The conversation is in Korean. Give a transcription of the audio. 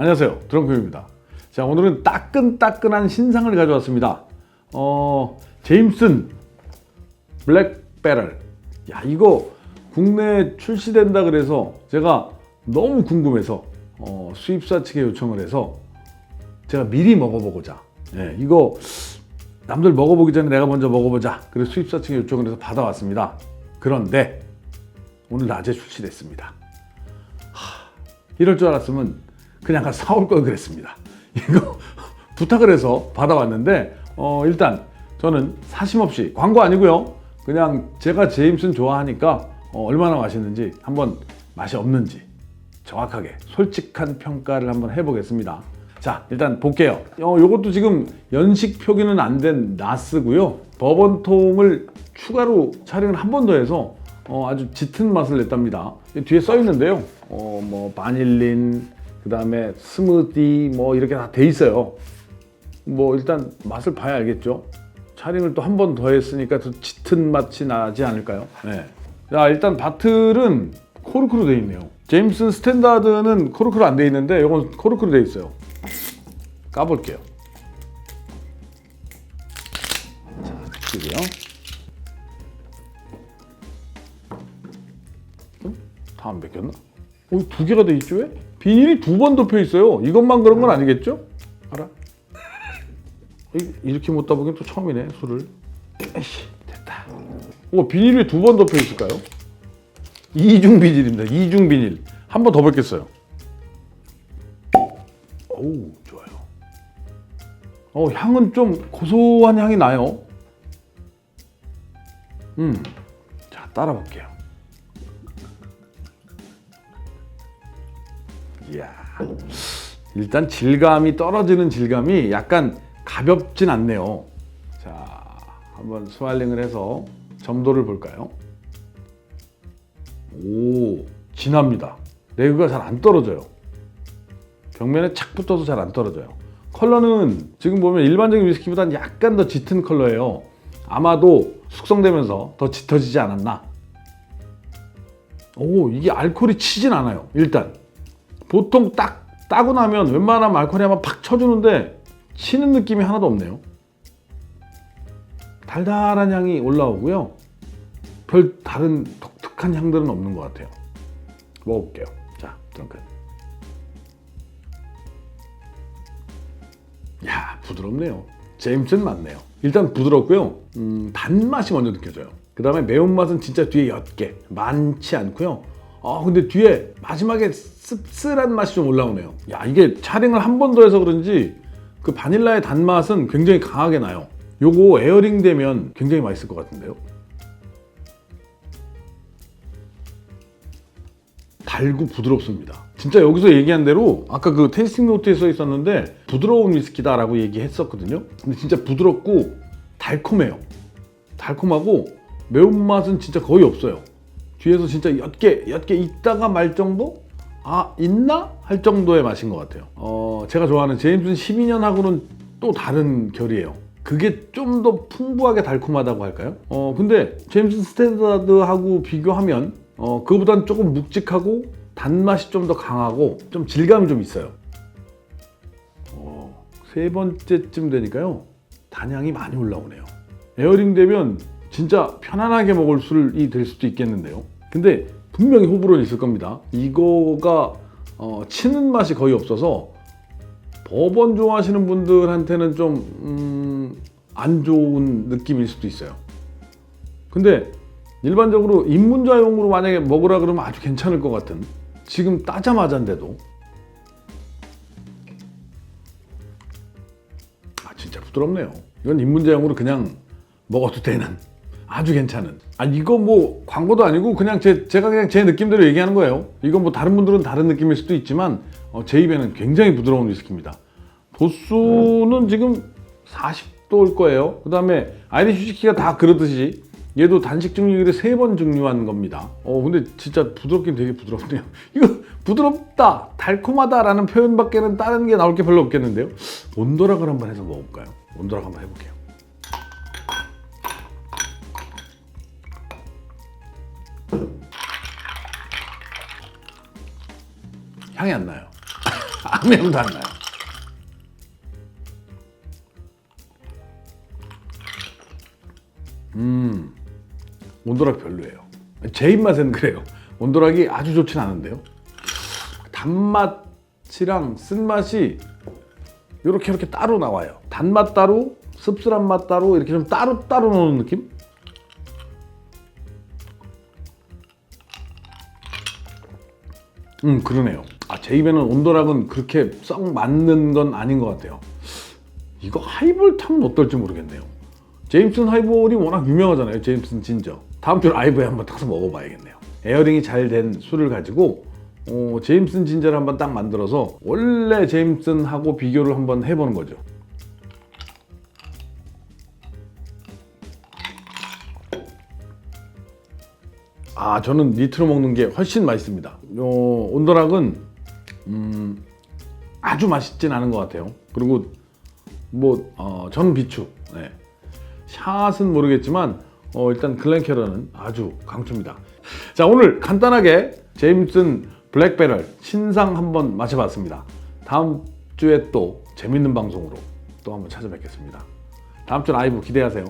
안녕하세요. 드렁크입니다. 자, 오늘은 따끈따끈한 신상을 가져왔습니다. 어, 제임슨 블랙 배럴. 야, 이거 국내에 출시된다 그래서 제가 너무 궁금해서 어, 수입사 측에 요청을 해서 제가 미리 먹어보고자. 예, 이거 남들 먹어보기 전에 내가 먼저 먹어보자. 그래서 수입사 측에 요청을 해서 받아왔습니다. 그런데 오늘 낮에 출시됐습니다. 이럴 줄 알았으면 그냥 가서 사올 걸 그랬습니다. 이거 부탁을 해서 받아왔는데 어, 일단 저는 사심 없이 광고 아니고요. 그냥 제가 제임슨 좋아하니까 어, 얼마나 맛있는지 한번 맛이 없는지 정확하게 솔직한 평가를 한번 해보겠습니다. 자 일단 볼게요. 어, 요것도 지금 연식 표기는 안 된 나스고요. 버번통을 추가로 촬영을 한 번 더 해서 어, 아주 짙은 맛을 냈답니다. 이 뒤에 써 있는데요. 어, 뭐 바닐린, 그 다음에 스무디 뭐 이렇게 다 돼 있어요. 뭐 일단 맛을 봐야 알겠죠. 촬영을 또 한 번 더 했으니까 더 짙은 맛이 나지 않을까요? 네. 자 일단 바틀은 코르크로 돼 있네요. 제임슨 스탠다드는 코르크로 안 돼 있는데 이건 코르크로 돼 있어요. 까볼게요. 자, 그리고요. 다안 벗겼나? 어, 두 개가 돼 있죠 왜? 비닐이 두 번 덮여 있어요. 이것만 그런 건 아니겠죠? 알아? 이- 이렇게 못 따보긴 또 처음이네 술을. 에이씨 됐다. 어, 비닐이 두 번 덮여 있을까요? 이중 비닐입니다. 이중 비닐. 한 번 더 벗겼어요. 오 좋아요. 어 향은 좀 고소한 향이 나요. 음, 자 따라 볼게요. 이야, 일단 질감이 떨어지는 질감이 약간 가볍진 않네요. 자, 한번 스와일링을 해서 점도를 볼까요? 오, 진합니다. 레그가 잘 안 떨어져요. 벽면에 착 붙어서 잘 안 떨어져요. 컬러는 지금 보면 일반적인 위스키보다는 약간 더 짙은 컬러예요. 아마도 숙성되면서 더 짙어지지 않았나. 오, 이게 알코올이 치진 않아요. 일단. 보통 딱 따고 나면 웬만하면 알코올이 한번 팍 쳐주는데 치는 느낌이 하나도 없네요. 달달한 향이 올라오고요. 별 다른 독특한 향들은 없는 것 같아요. 먹어볼게요. 자, 드렁큰. 야, 부드럽네요. 제임슨 맞네요. 일단 부드럽고요. 음, 단맛이 먼저 느껴져요. 그 다음에 매운맛은 진짜 뒤에 옅게 많지 않고요. 아, 근데 뒤에 마지막에 씁쓸한 맛이 좀 올라오네요. 야, 이게 촬영을 한 번 더 해서 그런지 그 바닐라의 단맛은 굉장히 강하게 나요. 요거 에어링 되면 굉장히 맛있을 것 같은데요. 달고 부드럽습니다. 진짜 여기서 얘기한 대로 아까 그 테이스팅 노트에 써 있었는데 부드러운 위스키다라고 얘기했었거든요. 근데 진짜 부드럽고 달콤해요. 달콤하고 매운맛은 진짜 거의 없어요. 뒤에서 진짜 옅게 옅게 있다가 말 정도? 아 있나? 할 정도의 맛인 것 같아요. 어 제가 좋아하는 제임슨 12년하고는 또 다른 결이에요. 그게 좀 더 풍부하게 달콤하다고 할까요? 어 근데 제임슨 스탠다드하고 비교하면 어 그거보다는 조금 묵직하고 단맛이 좀 더 강하고 좀 질감이 좀 있어요. 어, 세 번째쯤 되니까요 단향이 많이 올라오네요. 에어링 되면 진짜 편안하게 먹을 술이 될 수도 있겠는데요. 근데 분명히 호불호는 있을 겁니다. 이거가 어, 치는 맛이 거의 없어서 버번 좋아하시는 분들한테는 좀, 음, 안 좋은 느낌일 수도 있어요. 근데 일반적으로 입문자용으로 만약에 먹으라 그러면 아주 괜찮을 것 같은 지금 따자마자인데도 아 진짜 부드럽네요. 이건 입문자용으로 그냥 먹어도 되는 아주 괜찮은. 아 이거 뭐 광고도 아니고 그냥 제 제가 그냥 제 느낌대로 얘기하는 거예요. 이건 뭐 다른 분들은 다른 느낌일 수도 있지만 어, 제 입에는 굉장히 부드러운 위스키입니다. 도수는 지금 40도일 거예요. 그 다음에 아이리쉬 위스키가 다 그러듯이 얘도 단식 증류기를 세번 증류한 겁니다. 어 근데 진짜 부드럽긴 되게 부드럽네요. 이거 부드럽다, 달콤하다 라는 표현밖에는 다른 게 나올 게 별로 없겠는데요. 온도락을 한번 해서 먹어볼까요? 온도락 한번 해볼게요. 향이 안 나요. 향내도 안 나요. 음, 온도락 별로예요. 제 입맛에는 그래요. 온도락이 아주 좋진 않은데요. 단맛이랑 쓴맛이 이렇게 이렇게 따로 나와요. 단맛 따로, 씁쓸한 맛 따로 이렇게 좀 따로 따로 노는 느낌? 음 그러네요. 아, 제 입에는 온도락은 그렇게 썩 맞는 건 아닌 것 같아요. 이거 하이볼 타면 어떨지 모르겠네요. 제임슨 하이볼이 워낙 유명하잖아요. 제임슨 진저. 다음 주에 아이브에 한번 타서 먹어봐야겠네요. 에어링이 잘 된 술을 가지고 어, 제임슨 진저를 한번 딱 만들어서 원래 제임슨하고 비교를 한번 해보는 거죠. 아 저는 니트로 먹는 게 훨씬 맛있습니다. 요 온도락은 음, 아주 맛있진 않은 것 같아요. 그리고 뭐 어, 저는 비추. 네. 샷은 모르겠지만 어, 일단 글렌캐런은 아주 강추입니다. 자 오늘 간단하게 제임슨 블랙베럴 신상 한번 마셔봤습니다. 다음 주에 또 재밌는 방송으로 또 한번 찾아뵙겠습니다. 다음 주 라이브 기대하세요.